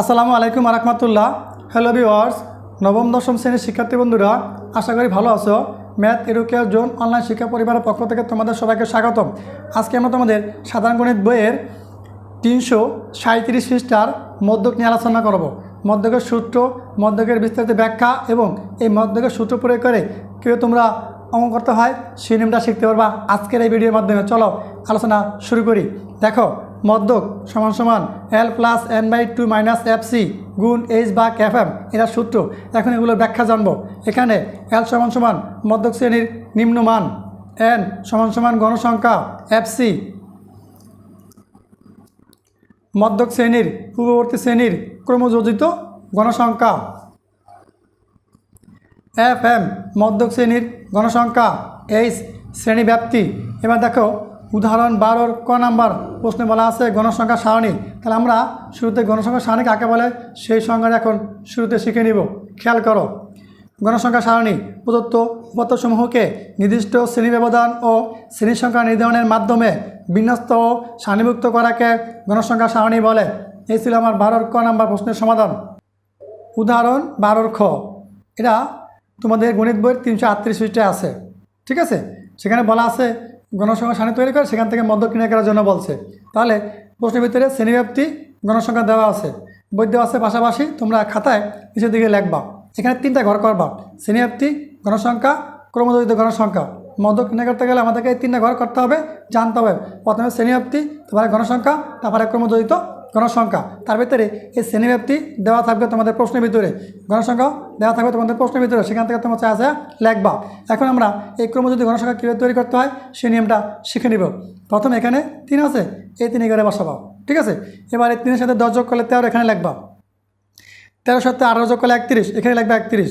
আসসালামু আলাইকুম আরহামতুল্লাহ hello viewers নবম, দশম শ্রেণির শিক্ষার্থী বন্ধুরা, আশা করি ভালো আছো। ম্যাথ এডুকেয়ার জোন অনলাইন শিক্ষা পরিবারের পক্ষ থেকে তোমাদের সবাইকে স্বাগতম। আজকে আমরা তোমাদের সাধারণ গণিত বইয়ের তিনশো সাঁত্রিশ পৃষ্ঠার মধ্যক নিয়ে আলোচনা করব। মধ্যকের সূত্র, মধ্যকের বিস্তারিত ব্যাখ্যা এবং এই মধ্যকের সূত্র প্রয়োগ করে কেউ তোমরা অঙ্ক করতে হয়, সেই শিখতে পারবা আজকের এই ভিডিওর মাধ্যমে। চলো, আলোচনা শুরু করি। দেখো মধ্যক সমান সমান L plus N by two minus F C গুণ এইচ বা ক্যাফ এম এরা সূত্র। এখন এগুলোর ব্যাখ্যা জানব। এখানে এল সমান সমান মদ্যক শ্রেণির নিম্নমান এন সমান সমান গণসংখ্যা এফ সি মদ্যক শ্রেণির পূর্ববর্তী শ্রেণির ক্রমযোজিত গণসংখ্যা এফ এম মদ্যক শ্রেণির গণসংখ্যা এইচ শ্রেণি ব্যাপ্তি এবার দেখো উদাহরণ বারোর ক নাম্বার প্রশ্নে বলা আছে গণসংখ্যা সারণী। তাহলে আমরা শুরুতে গণসংখ্যা সারণী কাকে বলে সেই সংজ্ঞাটা এখন শুরুতে শিখে নিব। খেয়াল করো। গণসংখ্যা সারণী প্রদত্ত উপাত্তসমূহকে নির্দিষ্ট শ্রেণি ব্যবধান ও শ্রেণি সংখ্যা নির্ধারণের মাধ্যমে বিন্যস্ত ও সারণীভুক্ত করাকে গণসংখ্যা সারণী বলে। এই ছিল আমার বারোর ক নাম্বার প্রশ্নের সমাধান। উদাহরণ বারোর খ। এটা তোমাদের গণিত বইয়ের তিনশো আটত্রিশ আছে। ঠিক আছে? সেখানে বলা আছে গণসংখ্যা সারণী তৈরি করে সেখান থেকে মদ্য কিনে করার জন্য বলছে। তাহলে প্রশ্নের ভিতরে শ্রেণীব্যাপ্তি, গণসংখ্যা দেওয়া আছে বই আছে পাশাপাশি তোমরা খাতায় নিচের দিকে লেখবা। সেখানে তিনটা ঘর করবা, শ্রেণীব্যাপ্তি, গণসংখ্যা ক্রমদরিত গণসংখ্যা। মদ্য কিনে করতে গেলে আমাদেরকে এই তিনটা ঘর করতে হবে, জানতে হবে। প্রথমে শ্রেণীব্যাপ্তি, তারপরে গণসংখ্যা, তারপরে ক্রমদরিত গণসংখ্যা। তার ভিতরে এই শ্রেণীব্যাপ্তি দেওয়া থাকবে তোমাদের প্রশ্নের ভিতরে। গণসংখ্যা দেওয়া থাকবে তোমাদের প্রশ্নের ভিতরে। সেখান থেকে তোমার চা আছে লেখবা। এখন আমরা এই ক্রম যদি গণসংখ্যা কীভাবে তৈরি করতে হয় সেই নিয়মটা শিখে নিব। প্রথম এখানে তিন আছে, এই তিন এগারে বসাবা। ঠিক আছে? এবার এই তিনের সাথে দশ যোগ করলে তেরো, এখানে লিখবা। তেরো সাথে আঠারো যোগ করলে একত্রিশ, এখানে লিখবা একত্রিশ।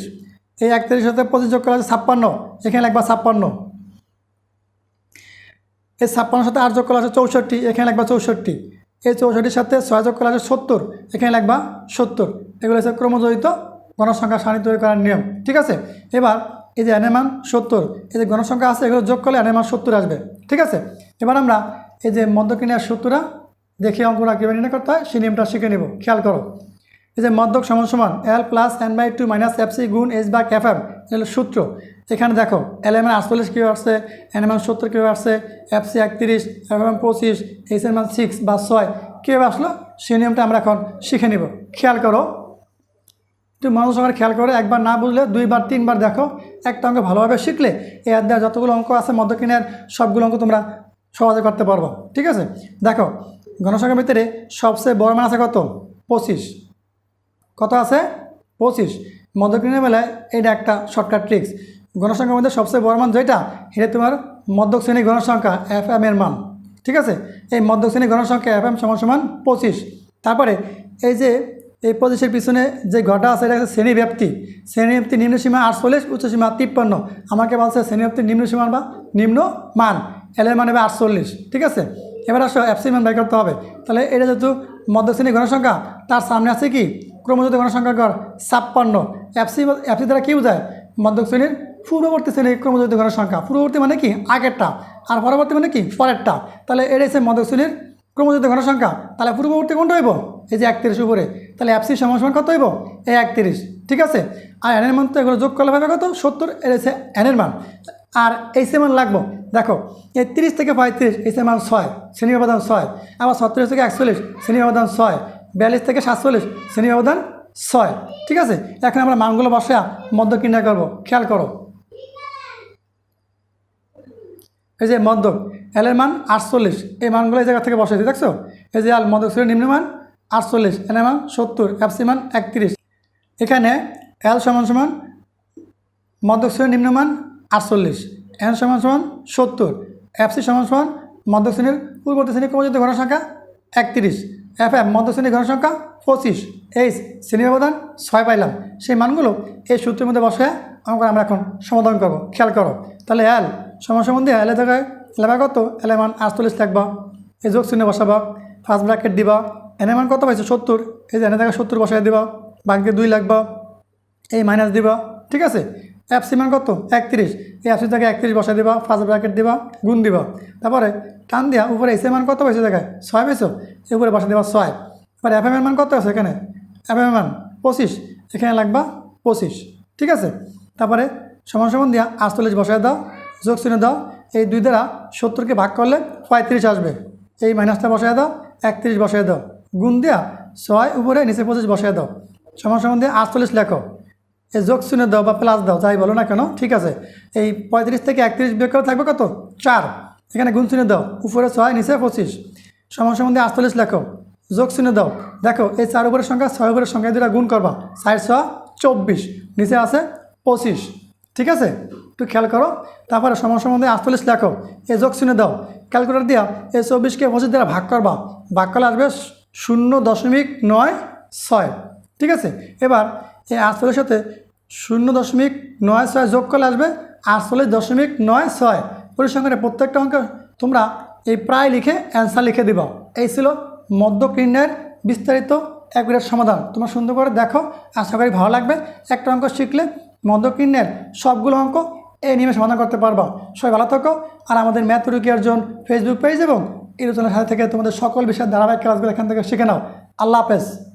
এই একত্রিশ সাথে পঁচিশ যোগ করলে আছে ছাপ্পান্ন, এখানে লিখবা ছাপ্পান্ন। এই ছাপ্পান্ন সাথে আট যোগ করলে আছে চৌষট্টি, এখানে লিখবা চৌষট্টি। এই চৌষট্টির সাথে ছয় যোগ আছে সত্তর। এখানে লিখবা সত্তর। এগুলো হচ্ছে ক্রমজড়িত গণসংখ্যা সারণী তৈরি করার নিয়ম। ঠিক আছে? এবার এই যে অ্যানেমান সত্তর, এই যে গণসংখ্যা আছে, এগুলো যোগ করলে অ্যানেমান সত্তর আসবে। ঠিক আছে? এবার আমরা এই যে মধ্যকিনিয়ার সত্তরা দেখে অঙ্কটা কীভাবে নির্ণয় করতে হয়, সেই নিয়মটা শিখে নেব। খেয়াল করো। এই যে মধ্যক সমান সমান L plus N by two minus F C গুণ এইচ বা ক্যাফ এম হলো সূত্র। এখানে দেখো এল এম আটচল্লিশ কীভাবে আসছে? এন এম এন সত্তর কীভাবে আসছে? এফ সি একত্রিশ এফ এম পঁচিশ এইচ এম সিক্স বা ছয়। কীভাবে আসলো? সেই নিয়মটা আমরা এখন শিখে নিব। খেয়াল করো। তুমি মানুষ সবার খেয়াল করে, একবার না বুঝলে দুইবার, তিনবার দেখো, একটা অঙ্ক ভালোভাবে শিখলে এই অধ্যায় যতগুলো অঙ্ক আছে মধ্যকিনের সবগুলো অঙ্ক তোমরা সহজে করতে পারব। ঠিক আছে? দেখো, গণসংখ্যার ভিতরে সবচেয়ে বড় মান আছে কত? পঁচিশ। কত আছে? পঁচিশ। মধ্যকিনের বেলায় এটা একটা শর্টকাট ট্রিক্স গণসংখ্যার মধ্যে সবচেয়ে বড় মান যেটা এটা তোমার মধ্যক শ্রেণির গণসংখ্যা এফ এম এর মান। ঠিক আছে? এই মধ্যক শ্রেণির গণসংখ্যা এফ এম সমান সমান পঁচিশ। তারপরে এই যে, এই পঁচিশের পিছনে যে ঘটা আছে, এটা হচ্ছে শ্রেণি ব্যাপ্তি। শ্রেণি ব্যাপ্তি নিম্নসীমা আটচল্লিশ উচ্চসীমা তিপ্পান্ন। আমাকে বলছে শ্রেণি ব্যাপ্তি নিম্নসীমা বা নিম্ন মান। এল এর মান হবে আটচল্লিশ। ঠিক আছে? এবার আসো এফসি মান বের করতে হবে। তাহলে এটা যেহেতু মধ্য শ্রেণির গণসংখ্যা তার সামনে আছে কি? ক্রমযুক্ত গণসংখ্যা গড় ছাপ্পান্ন এফসি এফসি দ্বারা কী বোঝায়? মধ্য শ্রেণির পূর্ববর্তী শ্রেণির ক্রমযুক্ত গণসংখ্যা পূর্ববর্তী মানে কি? আগেরটা। আর পরবর্তী মানে কি? পরেরটা। তাহলে এটা হচ্ছে মধ্য শ্রেণির ক্রমযুক্ত গণসংখ্যা তাহলে পূর্ববর্তী কোনটা হইব? এই যে একত্রিশ উপরে। তাহলে এফসি সমান সমান কত হইব? এই একত্রিশ। ঠিক আছে? আর এনের মান তো এগুলো যোগ করলে পাবে কত? সত্তর। এর হচ্ছে এনের মান। আর এই মান লাগবো। দেখো, এই তিরিশ থেকে পঁয়ত্রিশ এই মান ছয়। শ্রেণি ব্যবধান ছয়। আবার ছত্রিশ থেকে একচল্লিশ শ্রেণি ব্যবধান ছয়। বিয়াল্লিশ থেকে সাতচল্লিশ শ্রেণি ব্যবধান ছয়। ঠিক আছে? এখন আমরা মানগুলো বসা মধ্য কিনা করব। খেয়াল করো। এই যে মধ্যক এলের মান আটচল্লিশ। এই মানগুলো এই জায়গা থেকে বসে দেখছ? এই যে আল মধ্যক শ্রেণির নিম্নমান আটচল্লিশ এনের মান সত্তর এফসি মান একত্রিশ। এখানে এল সমান সমান মধ্যক শ্রেণির নিম্নমান আটচল্লিশ এন সমান সমান সত্তর এফসি সমান সমান মধ্য শ্রেণির পূর্ববর্তী শ্রেণির ক্রমযুক্ত গণসংখ্যা একত্রিশ। এফ এম মধ্য শ্রেণির গণসংখ্যা পঁচিশ। এইচ শ্রেণি ব্যবধান ছয় পাইলাম। সেই মানগুলো এই সূত্রের মধ্যে বসে আমাকে আমরা এখন সমাধান করব। খেয়াল করো। তাহলে এল সমান সম্বন্ধে এলে জায়গায় লেবা কত এলে মান আটচল্লিশ লিখবা এই যোগ চিহ্ন বসাবা। ফার্স্ট ব্র্যাকেট দিবা। এনে মান কত পাইছো? সত্তর। এই যে এনে জায়গায় সত্তর বসাই দিবা। বাকিকে দুই লাগবা। এই মাইনাস দিবা। ঠিক আছে? এফসি মান কত? একত্রিশ। এই এফসি জায়গায় একত্রিশ বসাই দিবা ফার্স্ট ব্র্যাকেট দিবা, গুণ দিবা। তারপরে টান দিয়া উপরে এসে মান কত পাইছে জায়গায়? ছয় এই উপরে বসা দিবা ছয়। এবার এফ এর মান কত আছে এখানে? এম এম এম পঁচিশ। এখানে লাগবা পঁচিশ। ঠিক আছে? তারপরে সমান সমান দিয়া আটচল্লিশ বসায় দাও, যোগ চিহ্ন দাও। এই দুই দ্বারা সত্তরকে ভাগ করলে পঁয়ত্রিশ আসবে। এই মাইনাসটা বসায় দাও, একত্রিশ বসায় দাও। গুণ দিয়া ছয় উপরে নিচে পঁচিশ বসায় দাও। সমান সমান দিয়ে আটচল্লিশ লেখো। এই যোগ চিহ্ন দাও বা প্লাস দাও, যাই বলো না কেন, ঠিক আছে? এই পঁয়ত্রিশ থেকে একত্রিশ বিয়োগ করে থাকবে কত? চার। এখানে গুণ চিহ্ন দাও, উপরে ছয়, নিচে পঁচিশ। সমান দিয়ে আটচল্লিশ লেখো। যোগ চিহ্ন দাও। দেখো, এই চার উপরের সংখ্যা, ছয় উপরের সংখ্যা দুটা গুণ করবা। চার ছয় চব্বিশ। নিচে আছে পঁচিশ। ঠিক আছে? একটু খেয়াল করো। তারপরে সমান দিয়ে আটচল্লিশ লেখো। এই যোগ চিহ্ন দাও। ক্যালকুলেটর দিয়া এই চব্বিশকে পঁচিশ দ্বারা ভাগ করবা। ভাগ করলে আসবে শূন্য দশমিক নয় ছয়। ঠিক আছে? এবার এই আটচল্লিশ সাথে শূন্য দশমিক নয় ছয় যোগ করলে আসবে আটচল্লিশ দশমিক নয় ছয়। পরিসংখ্যানে প্রত্যেকটা অঙ্ক তোমরা এই প্রায় লিখে অ্যান্সার লিখে দিবা। এই ছিল মধ্যক্রিণের বিস্তারিত একবারের সমাধান। তোমরা সুন্দর করে দেখো। আশা করি ভালো লাগবে। একটা অঙ্ক শিখলে মধ্যক্রিণের সবগুলো অঙ্ক এই নিয়মে সমাধান করতে পারবা। সবাই ভালো থাকো। আর আমাদের ম্যাথ রুকি অর্জন ফেসবুক পেজ এবং রচনার সাথে থেকে তোমাদের সকল বিষয়ের ধারাবাহিক ক্লাসগুলো এখান থেকে শিখে নাও। আল্লাহ হাফেজ।